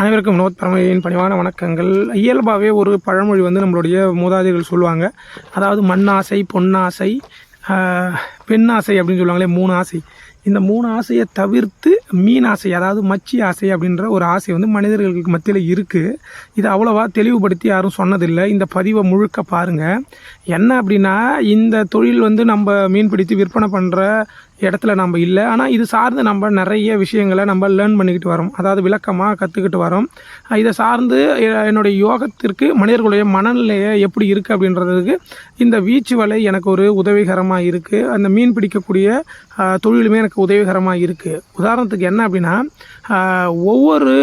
அனைவருக்கும் வினோத் பரமையின் பணிவான வணக்கங்கள். இயல்பாகவே ஒரு பழமொழி வந்து நம்மளுடைய மூதாதைகள் சொல்லுவாங்க. அதாவது மண்ணாசை பொன்னாசை பெண்ணாசை அப்படின்னு சொல்லுவாங்களே மூணு ஆசை இந்த மூணு ஆசையை தவிர்த்து மீன் ஆசை அதாவது மச்சி ஆசை அப்படின்ற ஒரு ஆசை வந்து மனிதர்களுக்கு மத்தியில் இருக்குது இதை அவ்வளோவா தெளிவுபடுத்தி யாரும் சொன்னதில்லை. இந்த பதிவை முழுக்க பாருங்கள் என்ன அப்படின்னா இந்த தொழில் வந்து நம்ம மீன் பிடித்து விற்பனை பண்ணுற இடத்துல நம்ம இல்லை. ஆனால் இது சார்ந்து நம்ம நிறைய விஷயங்களை நம்ம லேர்ன் பண்ணிக்கிட்டு வரோம். அதாவது விளக்கமாக கற்றுக்கிட்டு வரோம். இதை சார்ந்து என்னுடைய யோகத்திற்கு மனிதர்களுடைய மனநிலையை எப்படி இருக்குது அப்படின்றதுக்கு இந்த வீச்சு வலை எனக்கு ஒரு உதவிகரமாக இருக்குது அந்த மீன் பிடிக்கக்கூடிய தொழிலுமே எனக்கு உதவிகரமாக இருக்குது உதாரணத்துக்கு என்ன அப்படின்னா ஒவ்வொரு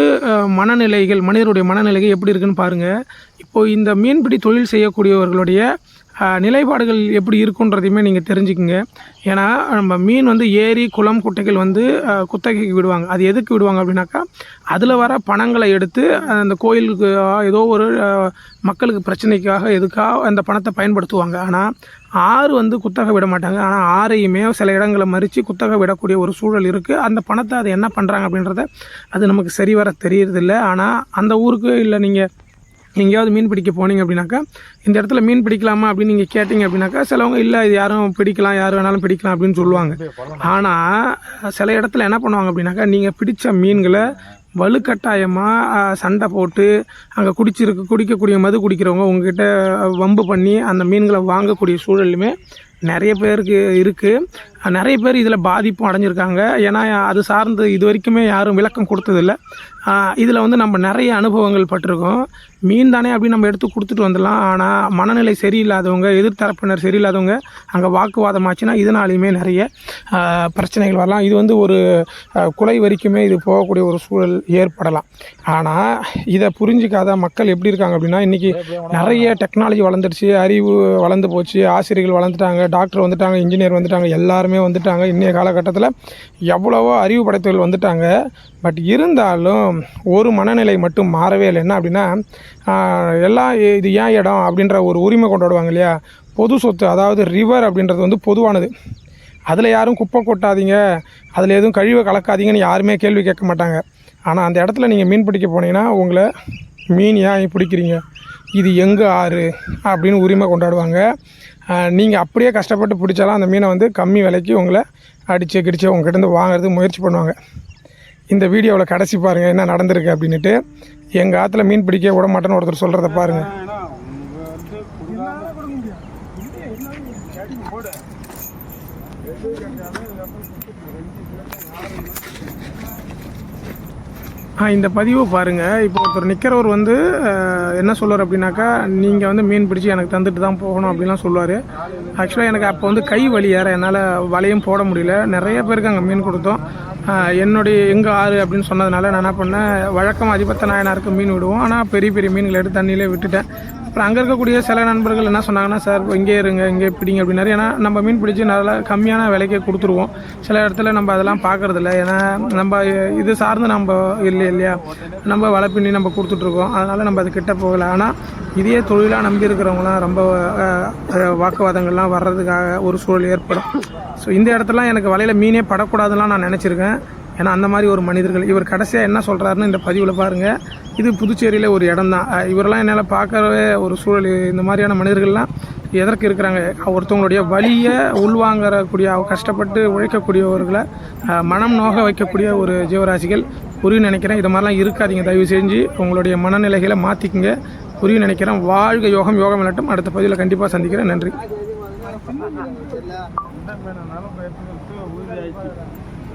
மனநிலைகள் மனிதருடைய மனநிலைகள் எப்படி இருக்குன்னு பாருங்கள் இப்போது இந்த மீன்பிடி தொழில் செய்யக்கூடியவர்களுடைய நிலைப்பாடுகள் எப்படி இருக்குன்றதையுமே நீங்கள் தெரிஞ்சுக்குங்க. ஏன்னா நம்ம மீன் வந்து ஏரி குளம் குட்டைகள் வந்து குத்தகைக்கு விடுவாங்க. அது எதுக்கு விடுவாங்க அப்படின்னாக்கா அதில் வர பணங்களை எடுத்து அந்த கோயிலுக்கு ஏதோ ஒரு மக்களுக்கு பிரச்சனைக்காக எதுக்காக அந்த பணத்தை பயன்படுத்துவாங்க. ஆனால் ஆறு வந்து குத்தகை விட மாட்டாங்க. ஆனால் ஆறையுமே சில இடங்களை மறித்து குத்தகை விடக்கூடிய ஒரு சூழல் இருக்குது அந்த பணத்தை அது என்ன பண்ணுறாங்க அப்படின்றத அது நமக்கு சரி வர தெரியறதில்ல. ஆனால் அந்த ஊருக்கு இல்லை நீங்கள் எங்கேயாவது மீன் பிடிக்க போனீங்க அப்படின்னாக்கா இந்த இடத்துல மீன் பிடிக்கலாமா அப்படின்னு நீங்கள் கேட்டிங்க அப்படின்னாக்கா சிலவங்க இல்லை இது யாரும் பிடிக்கலாம் யார் வேணாலும் பிடிக்கலாம் அப்படின்னு சொல்லுவாங்க. ஆனால் சில இடத்துல என்ன பண்ணுவாங்க அப்படின்னாக்கா நீங்கள் பிடித்த மீன்களை வலுக்கட்டாயமாக சண்டை போட்டு அங்கே குடிச்சிருக்கு குடிக்கக்கூடிய மது குடிக்கிறவங்க உங்ககிட்ட வம்பு பண்ணி அந்த மீன்களை வாங்கக்கூடிய சூழலுமே நிறைய பேருக்கு இருக்குது நிறைய பேர் இதில் பாதிப்பும் அடைஞ்சிருக்காங்க. ஏன்னா அது சார்ந்து இது வரைக்குமே யாரும் விளக்கம் கொடுத்ததில்ல. இதில் வந்து நம்ம நிறைய அனுபவங்கள் பட்டிருக்கோம். மீன் தானே அப்படின்னு நம்ம எடுத்து கொடுத்துட்டு வந்துடலாம். ஆனால் மனநிலை சரியில்லாதவங்க எதிர்த்தரப்பினர் சரியில்லாதவங்க அங்கே வாக்குவாதம் ஆச்சுன்னா இதனாலையுமே நிறைய பிரச்சனைகள் வரலாம். இது வந்து ஒரு கொலை வரைக்குமே இது போகக்கூடிய ஒரு சூழல் ஏற்படலாம். ஆனால் இதை புரிஞ்சிக்காத மக்கள் எப்படி இருக்காங்க அப்படின்னா இன்றைக்கி நிறைய டெக்னாலஜி வளர்ந்துருச்சு அறிவு வளர்ந்து போச்சு. ஆசிரியர்கள் வளர்ந்துட்டாங்க. டாக்டர் வந்துட்டாங்க இன்ஜினியர் வந்துட்டாங்க எல்லாருமே வந்துட்டாங்க. இன்றைய காலகட்டத்தில் எவ்வளவோ அறிவு படைத்தவர்கள் வந்துட்டாங்க. பட் இருந்தாலும் ஒரு மனநிலை மட்டும் மாறவே இல்லை. என்ன அப்படின்னா எல்லாம் இது ஏன் இடம் அப்படின்ற ஒரு உரிமை கொண்டாடுவாங்க இல்லையா? பொது சொத்து அதாவது ரிவர் அப்படின்றது வந்து பொதுவானது. அதில் யாரும் குப்பை கொட்டாதீங்க. அதில் எதுவும் கழிவை கலக்காதீங்கன்னு யாருமே கேள்வி கேட்க மாட்டாங்க. ஆனால் அந்த இடத்துல நீங்கள் மீன் பிடிக்க போனீங்கன்னா உங்களை மீன் ஏன் பிடிக்கிறீங்க? இது எங்கே ஆறு? அப்படின்னு உரிமை கொண்டாடுவாங்க. நீங்கள் அப்படியே கஷ்டப்பட்டு பிடிச்சாலும் அந்த மீனை வந்து கம்மி விலைக்கு உங்களை அடித்து கிடிச்சு உங்ககிட்டருந்து வாங்குறதுக்கு முயற்சி பண்ணுவாங்க. இந்த வீடியோவில் கடைசி பாருங்கள் என்ன நடந்திருக்கு அப்படின்ட்டு எங்கள் ஆற்றுல மீன் பிடிக்க விட மாட்டேன்னு ஒருத்தர் சொல்கிறத பாருங்கள் இந்த பதிவு பாருங்கள் இப்போ ஒருத்தர் நிற்கிறவர் வந்து என்ன சொல்லுவார் அப்படின்னாக்கா நீங்கள் வந்து மீன் பிடிச்சி எனக்கு தந்துட்டு தான் போகணும் அப்படிலாம் சொல்லுவார். ஆக்சுவலாக எனக்கு அப்போ வந்து கை வலி ஏற என்னால் வலையும் போட முடியல. நிறைய பேருக்கு அங்கே மீன் கொடுத்தோம். என்னுடைய எங்கள் ஆறு அப்படின்னு சொன்னதுனால நான் என்ன பண்ணேன் வழக்கம் அதிபத்த நாயனாருக்கு மீன் விடுவோம். ஆனால் பெரிய பெரிய மீன்களை எடுத்து தண்ணியிலே விட்டுட்டேன். அப்புறம் அங்கே இருக்கக்கூடிய சில நண்பர்கள் என்ன சொன்னாங்கன்னா சார் இங்கே இருங்க இங்கே பிடிங்க அப்படின்னாரு. ஏன்னா நம்ம மீன் பிடிச்சி நல்லா கம்மியான விலைக்கே கொடுத்துருவோம். சில இடத்துல நம்ம அதெல்லாம் பார்க்குறதில்ல ஏன்னா நம்ம இது சார்ந்து நம்ம இல்லை இல்லையா? நம்ம வலை பின்னி நம்ம கொடுத்துட்ருக்கோம். அதனால் நம்ம அது கிட்ட போகலை. ஆனால் இதே தொழிலாக நம்பி இருக்கிறவங்களாம் ரொம்ப வாக்குவாதங்கள்லாம் வர்றதுக்காக ஒரு சூழல் ஏற்படும். ஸோ இந்த இடத்துலலாம் எனக்கு வலையில் மீனே படக்கூடாதுலாம் நான் நினச்சிருக்கேன். ஏன்னா அந்த மாதிரி ஒரு மனிதர்கள் இவர் கடைசியாக என்ன சொல்கிறாருன்னு இந்த பதிவில் பாருங்கள் இது புதுச்சேரியில் ஒரு இடம் தான் இவரெல்லாம் என்னால் பார்க்கவே ஒரு சூழல் இந்த மாதிரியான மனிதர்கள்லாம் எதற்கு இருக்கிறாங்க? ஒருத்தவங்களுடைய வழியை உள்வாங்கக்கூடிய கஷ்டப்பட்டு உழைக்கக்கூடியவர்களை மனம் நோக வைக்கக்கூடிய ஒரு ஜீவராசிகள் புரியும் நினைக்கிறேன். இது மாதிரிலாம் இருக்காதீங்க. தயவு செஞ்சு உங்களுடைய மனநிலைகளை மாற்றிக்குங்க புரியும் நினைக்கிறேன். வாழ்க யோகம் யோகம் விளட்டும் அடுத்த பதிவில் கண்டிப்பாக சந்திக்கிறேன். நன்றி.